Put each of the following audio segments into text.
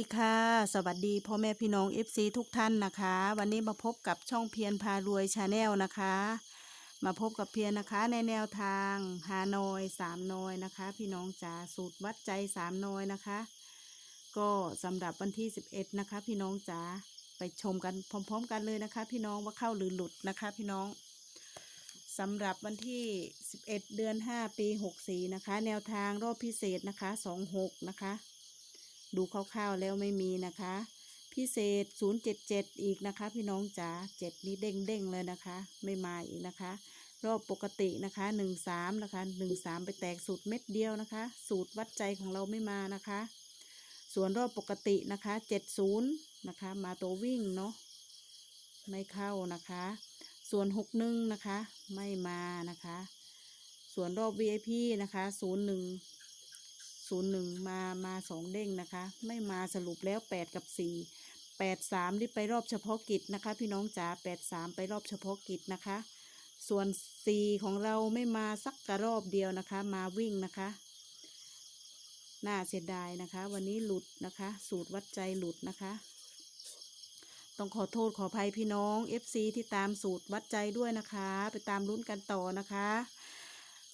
ดีค่ะ สวัสดีพ่อแม่พี่น้อง FC ทุกท่านนะคะ วันนี้มาพบกับช่องเพียรพารวยชาแนลนะคะ มาพบกับเพียรนะคะในแนวทางฮานอยสามนอยนะคะ พี่น้องจ๋าสูตรวัดใจสามนอยนะคะ ก็สำหรับวันที่ 11 นะคะ พี่น้องจ๋าไปชมกันพร้อม ๆ กันเลยนะคะ พี่น้องว่าเข้าหรือหลุดนะคะ พี่น้องสำหรับวันที่ 11 เดือน 5 ปี 64 นะคะ แนวทางรอบพิเศษนะคะ 26 นะคะ ดูคร่าวๆแล้วไม่มีนะคะ พิเศษ 077 อีกนะคะ พี่น้องจ๋า7นี้เด้งๆเลยนะคะ ไม่มาอีกนะคะ รอบปกตินะคะ 13 นะคะ 13 ไปแตกสูตรเม็ดเดียวนะคะ สูตรวัดใจของเราไม่มานะคะ ส่วนรอบปกตินะคะ 70 นะคะ มาตัววิ่งเนาะไม่เข้านะคะ ส่วน 61 นะคะ ไม่มานะคะ ส่วนรอบ VIP นะคะ 01 ศูนย์หนึ่งมามาสองเด้งนะคะ ไม่มาสรุปแล้วแปดกับสี่แปดสามที่ไปรอบเฉพาะกิจนะคะ พี่น้องจ๋าแปดสามไปรอบเฉพาะกิจนะคะ ส่วนสี่ของเราไม่มาสักกระรอบเดียวนะคะ มาวิ่งนะคะน่าเสียดายนะคะ วันนี้หลุดนะคะ สูตรวัดใจหลุดนะคะ ต้องขอโทษขออภัยพี่น้อง FC ที่ตามสูตรวัดใจด้วยนะคะ ไปตามลุ้นกันต่อนะคะ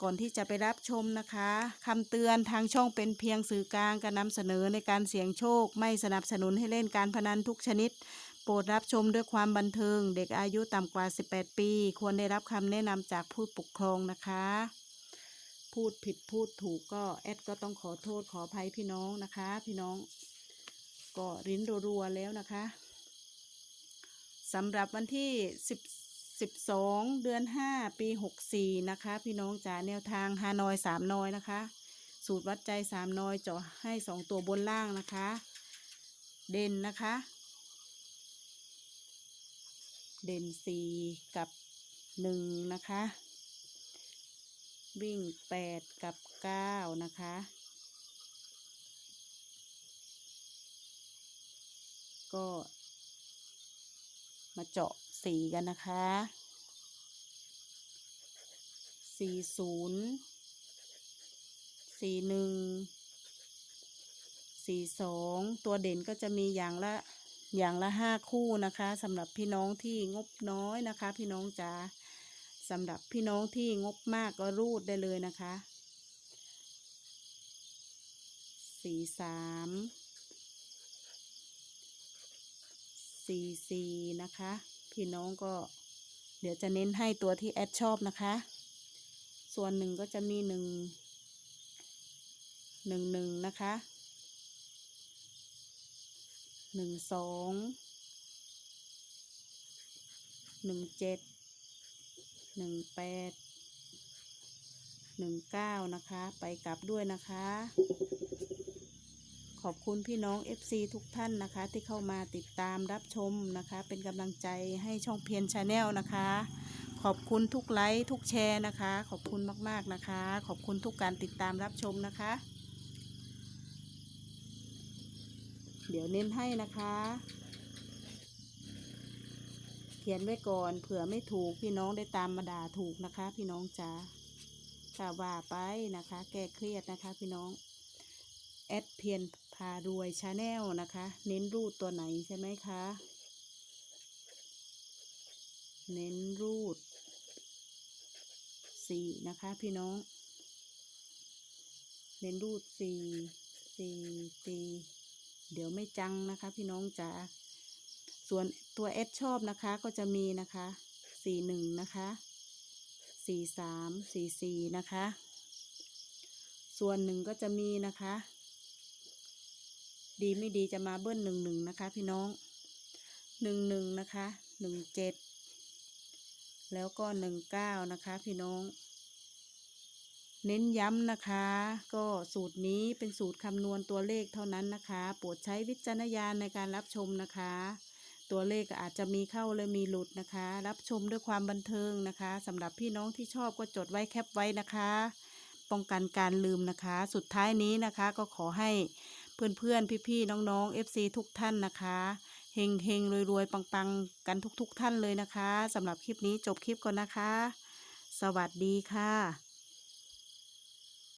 ก่อนที่จะไปรับชมนะคะคำเตือนทางช่องเป็นเพียงสื่อกลางการนำเสนอในการเสี่ยงโชค ไม่สนับสนุนให้เล่นการพนันทุกชนิด โปรดรับชมด้วยความบันเทิง เด็กอายุต่ำกว่า 18 ปี ควรได้รับคำแนะนำจากผู้ปกครองนะคะ พูดผิดพูดถูกก็แอดก็ต้องขอโทษขออภัยพี่น้องนะคะ พี่น้องก็ริ้นรัวๆแล้วนะคะสำหรับวันที่10 12 เดือน 5 ปี 64 นะคะ พี่น้องจ๋าแนวทางฮานอย3นอยนะคะ สูตรวัดใจ3นอยเจาะให้ 2 ตัวบนล่างนะคะ เด่นนะคะ เด่น 4 กับ 1 นะคะ วิ่ง 8 กับ 9 นะคะก็มาเจาะ สีกันนะคะสี่ศูนย์สี่หนึ่งสี่สองตัวเด่นก็จะมีอย่างละอย่างละห้าคู่นะคะสำหรับพี่น้องที่งบน้อยนะคะ พี่น้องจ๋าสำหรับพี่น้องที่งบมากก็รูดได้เลยนะคะสี่สามสี่สี่นะคะ พี่น้องก็ เดี๋ยวจะเน้นให้ตัวที่แอดชอบนะคะ ส่วนหนึ่งก็จะมีหนึ่งหนึ่งหนึ่งนะคะหนึ่งสองหนึ่งเจ็ดหนึ่งแปดหนึ่งเก้านะคะ ไปกลับด้วยนะคะ ขอบคุณพี่น้อง FC ทุกท่านนะคะ ที่เข้ามาติดตามรับชมนะคะ เป็นกำลังใจให้ช่องเพียรชาแนลนะคะ ขอบคุณทุกไลค์ทุกแชร์นะคะ ขอบคุณมากๆนะคะ ขอบคุณทุกการติดตามรับชมนะคะ เดี๋ยวเน้นให้นะคะ เขียนไว้ก่อนเผื่อไม่ถูกพี่น้องได้ตามมาด่าถูกนะคะ พี่น้องจ๋าถ้าว่าไปนะคะ แก้เครียดนะคะพี่น้องแอดเพียน พารวยชาแนลนะคะ เน้นรูดตัวไหนใช่ไหมคะ เน้นรูดสี่นะคะพี่น้อง เน้นรูดสี่สี่สี่เดี๋ยวไม่จังนะคะพี่น้องจ๋าส่วนตัวแอดชอบนะคะก็จะมีนะคะสี่หนึ่งนะคะสี่สามสี่สี่นะคะ ส่วนหนึ่งก็จะมีนะคะ ดีไม่ดีจะมาเบิ้ลหนึ่งหนึ่งนะคะ พี่น้องหนึ่งหนึ่งนะคะหนึ่งเจ็ดแล้วก็หนึ่งเก้านะคะ พี่น้อง เน้นย้ำนะคะ ก็สูตรนี้เป็นสูตรคำนวณตัวเลขเท่านั้นนะคะ โปรดใช้วิจารณญาณในการรับชมนะคะ ตัวเลขอาจจะมีเข้าและมีหลุดนะคะ รับชมด้วยความบันเทิงนะคะสำหรับพี่น้องที่ชอบก็จดไว้แคปไว้นะคะ ป้องกันการลืมนะคะ สุดท้ายนี้นะคะก็ขอให้ เพื่อนๆพี่ๆน้องๆ FC ทุกท่านนะคะเฮงเฮงรวยรวยปังปังกันทุกๆท่านเลยนะคะสำหรับคลิปนี้จบคลิปก่อนนะคะ สวัสดีค่ะ